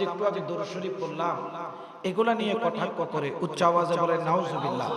যে একটু আগে দোর শরীফ পড়লাম এগুলা নিয়ে কটাক্ষ করে উচ্চ আওয়াজে বলে নাউজুবিল্লাহ।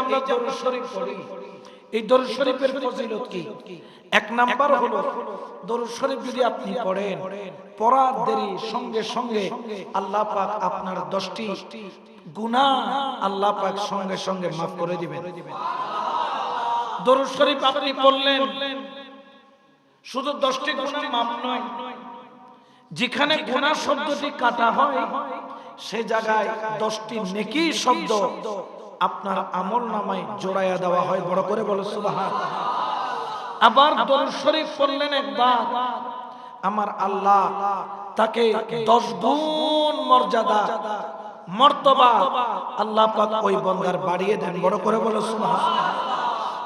আমরা দরুদ শরীফ পড়ি এই দরুদ শরীফের ফজিলত কি? এক নাম্বার হলো দরুদ শরীফ যদি আপনি পড়েন পড়ার দেরি সঙ্গে সঙ্গে আল্লাহ পাক আপনার দশটি গুনাহ আল্লাহ পাক সঙ্গে সঙ্গে মাফ করে দিবেন। দরুদ শরীফ আপনি পড়লেন শুধু দশটি গুনাহ মাফ নয় যেখানে গুনাহ শব্দটি কাটা হয় সে জায়গায় দশটি নেকি শব্দ। আপনার আমল নামায় জোড়াইয়া দেওয়া হয়। বড় করে বলো সুবাহান। আবার দরুদ শরীফ পড়লেন একবার। আমার আল্লাহ তাকে দশ গুণ মর্যাদা মর্তবা আল্লাহ পাক ওই বন্দার বাড়িয়ে দেন। বড় করে বলো সুবাহান।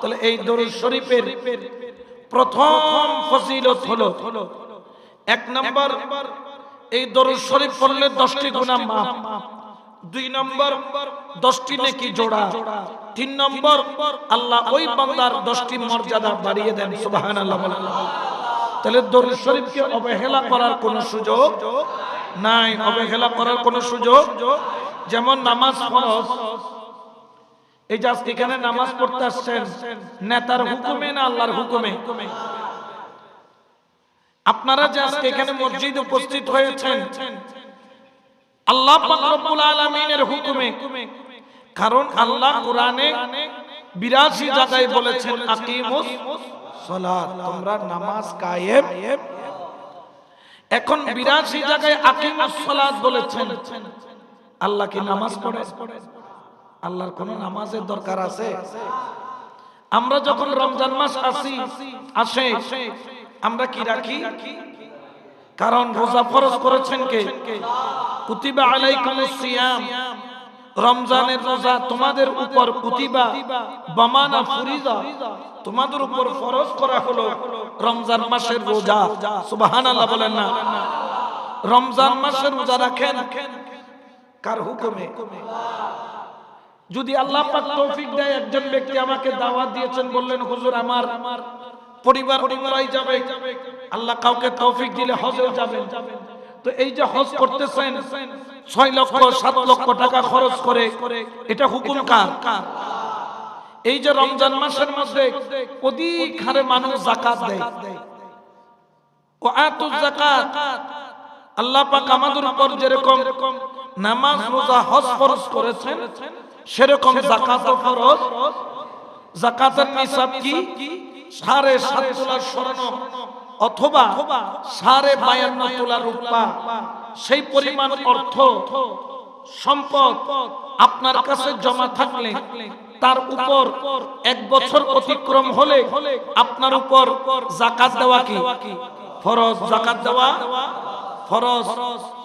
তাহলে এই দরুদ শরীফের প্রথম ফজিলত হলো এক নাম্বার এই দরুদ শরীফ পড়লে দশটি গুনাহ মাফ। দুই নম্বর, দশটি নেকি জোড়া। তিন নম্বর, আল্লাহ ওই বান্দার দশটি মর্যাদা বাড়িয়ে দেন সুবাহান তাহলে দরুদ শরীফকে অবহেলা করার কোনো সুযোগ নাই, অবহেলা করার কোনো সুযোগ যেমন নামাজ ফরজ। এই যে আজকে এখানে নামাজ পড়তে আসছেন, নেতার হুকুমে না আল্লাহর হুকুমে? আপনারা যে আজকে এখানে মসজিদ উপস্থিত হয়েছেন আল্লাহ রব্বুল আলামিনের হুকুমে। কারণ আল্লাহ কোরআনে 82 জায়গায় বলেছেন তোমরা নামাজ কায়েম। এখন 82 জায়গায় আকিমুস সালাত বলেছেন, আল্লাহ কি নামাজ পড়ে? আল্লাহর কোন নামাজের দরকার আছে? আমরা যখন রমজান মাস আসি, আসে, আমরা কি রাখি? কারণ রোজা ফরজ করেছেন কে? কুতিবা আলাইকুমুস সিয়াম। রমজানের রোজা তোমাদের উপর কুতিবা, বামানা, ফুরিদা। তোমাদের উপর ফরজ করা হলো রমজান মাসের রোজা। সুবহানাল্লাহ বলেন না। রমজান মাসের রোজা রাখেন কার হুকুমে? যদি আল্লাহ পাক তৌফিক দেয়, একজন ব্যক্তি আমাকে দাওয়াত দিয়েছেন, বললেন, হুজুর, আমার পরিবার উমরাই যাবে। আল্লাহ কাউকে তৌফিক দিলে হজেও যাবেন। তো এই যে হজ করতেছেন ছয় লক্ষ সাত লক্ষ টাকা খরচ করে এটা হুকুম কার? এই যে রমজান মাসের মধ্যে অধিক হারে মানুষ জাকাত দেয়। ও এত জাকাত। আল্লাহ পাক আমাদের উপর যেরকম নামাজ রোজা হজ ফরজ করেছেন সেরকম জাকাত ফরজ। জাকাতের নিসাব কি? সাড়ে সাত তোলার স্বর্ণ। অথবা সাড়ে বায়ান্ন তোলার রূপা। সেই পরিমাণ অর্থ, সম্পদ আপনার কাছে জমা থাকলে তার উপর এক বছর অতিক্রম হলে আপনার উপর জাকাত দেওয়া কি? ফরজ জাকাত দেওয়া? ফরজ।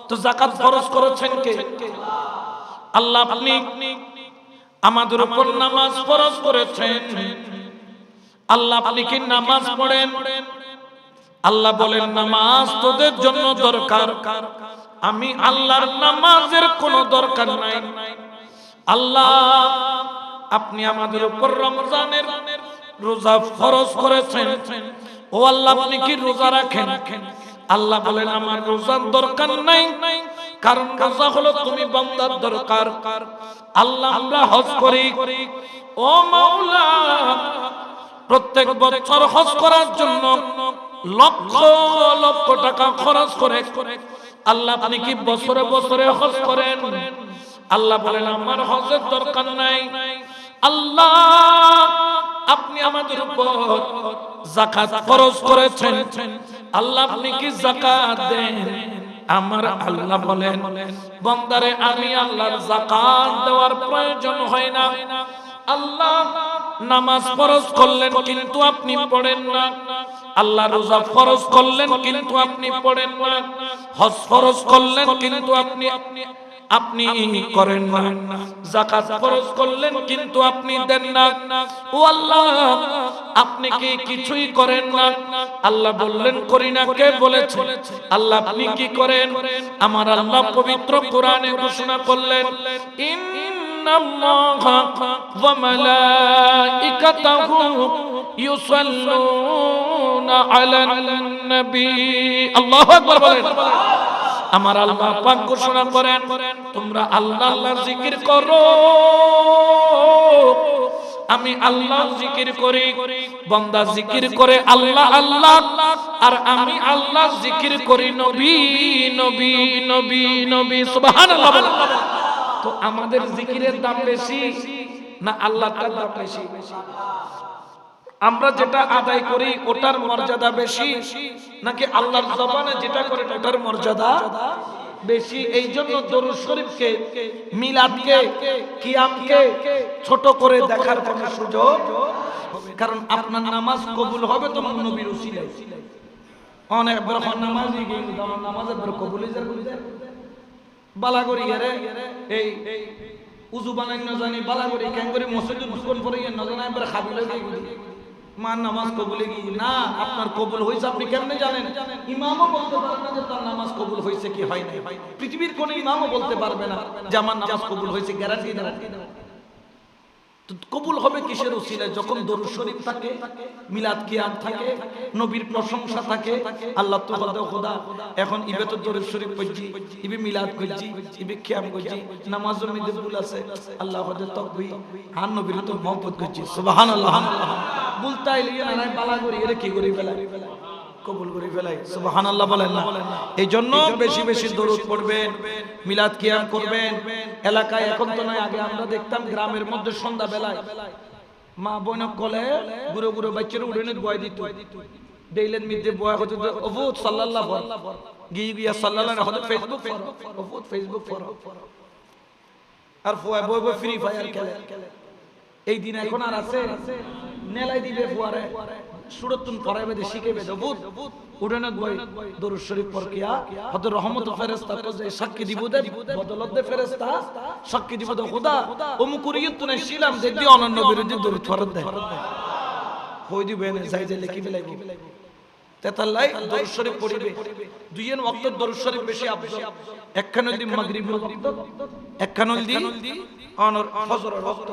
তো জাকাত ফরজ করেছেন কে? আল্লাহ আপনি আমাদের উপর নামাজ ফরজ করেছেন। আল্লাহ আপনি কি নামাজ পড়েন? আল্লাহ বলেন, নামাজ তোদের জন্য দরকার। আমি আল্লাহর নামাজের কোনো দরকার নাই। আল্লাহ, আপনি আমাদের উপর রমজানের রোজা ফরজ করেছেন। ও আল্লাহ, আপনি কি রোজা রাখেন? আল্লাহ বলেন, আমার রোজার দরকার নাই। কারণ রোজা হলো তুমি বান্দার দরকার। আল্লাহ, আমরা হজ করি। ও মাওলা, প্রত্যেক বছর হজ করার জন্য লক্ষ লক্ষ টাকা খরচ করে আল্লাহ আপনি কি বছরে বছরে হজ করেন? আল্লাহ বলেন, আমার হজের দরকার নাই। আল্লাহ, আপনি আমাদের উপর জাকাত খরচ করেছেন। আল্লাহ, আপনি কি জাকাত দেন? আমার আল্লাহ বলেন, বন্দারে, আমি আল্লাহর জাকাত দেওয়ার প্রয়োজন হয় না। আল্লাহ, নামাজ ফরজ করলেন, কিন্তু আপনি পড়েন না। আল্লাহ রোজা ফরজ করলেন কিন্তু আপনি পড়েন না। হজ ফরজ করলেন কিন্তু আপনি আপনি আপনি করেন না। জাকাত ফরজ করলেন কিন্তু আপনি দেন না। ও আল্লাহ, আপনি কি কিছুই করেন না? আল্লাহ বললেন, করি না, কে বলেছে? আল্লাহ, আপনি কি করেন? আমার আল্লাহ পবিত্র কোরআনে ঘোষণা করলেন, ইন্নাল্লাহা ওয়া মালাইকাতাহু আমার আল্লাহ পাক ঘোষণা করেন, তোমরা আল্লাহ আল্লাহ জিকির করো। আমি আল্লাহ জিকির করি, বন্দা জিকির করে আল্লাহ আল্লাহ, আর আমি আল্লাহ জিকির করি নবী নবী নবী নবী, সুবহানাল্লাহ তো আমাদের জিকিরের দাম বেশি না আল্লাহর দাম বেশি? আমরা যেটা আদায় করি ওটার মর্যাদা বেশি? নাকি আল্লাহর জবানে যেটা করে ওটার মর্যাদা বেশি? এই জন্য দরুদ শরীফকে, মিলাদকে, কিয়ামকে ছোট করে দেখার কোনো সুযোগ কারণ আপনার নামাজ কবুল হবে তো নবীর উসিলায়। অনেক বড় নামাজই গিয়ে আমার নামাজের বড় কবুলই যার বালাগরি হেরে এই উজু বানাই না জানি বালাগরি কেন করে মসজিদে পরে গিয়ে না জানা এবার খাবিলে গিয়ে নামাজ কবুলে না, আপনার কবুল হয়েছে আপনি কেমনে জানেন? ইমামও বলতে পারবে না যে তার নামাজ কবুল হয়েছে কি হয় পৃথিবীর কোন ইমামও বলতে পারবে না যে আমার নামাজ কবুল হয়েছে গ্যারান্টি কবুল হবে কিসের উসিলায় যখন দরুদ শরীফ থাকে, মিলাদ কিয়াম থাকে, নবীর প্রশংসা থাকে, আল্লাহ তো খোদা, এখন ইবে তো দরুদ শরীফ পড়ছি, ইবে মিলাদ করছি, ইবে কিয়াম করছি মধ্যে ভুল আছে, আল্লাহ হদে তকবি আর নবীর তো মহব্বত করছি। সুবহানাল্লাহ। বুলতাই লিয়ে না বালা করি, এর কি করি ফেলা কবুল করে ফেলাই, সুবহানাল্লাহ বলেন না। এই জন্য বেশি বেশি দরুদ পড়বেন, মিলাদ কিয়াম করবেন। এলাকায় এখন তো নয় আগে আমরা দেখতাম গ্রামের মধ্যে সন্ধ্যা বেলায় মা বোন কলে গুরু গুরু বাচ্চারা উড়ে বয় দিত। ডেইলেন মিদে বয় হতে অবুত সাল্লাল্লাহ গিয়ে গিয়া সাল্লাল্লাহ হতে ফেসবুক অবুত ফেসবুক ফর। আর ফুয়া বই বই ফ্রি ফায়ার খেলে। এই দিন এখন আর আছে। নেলাই দিবে ফুয়ারে সুরতুন পরাইবে দে শিখেবে দে বুত উড়ানে বই দরুদ শরীফ পর কিয়া। রহমত ফেরেশতা কো যে সাক্ষী দিব দে বদলত দে ফেরেশতা, সাক্ষী দিব দে খোদা। ও মুকুরিয়ত তুনে শিলাম যে দি অনন্য বিরোধী দরুদ ফরত দে হই দিবে না যাই যাই লিখি ফেলাইবো। তেতাল্লাই দরুদ শরীফ পড়িবে। দুইয়ের ওয়াক্ত দরুদ শরীফ বেশি আফদল একখান দি মাগরিবের ওয়াক্ত একখান দি অনর ফজরের ওয়াক্ত।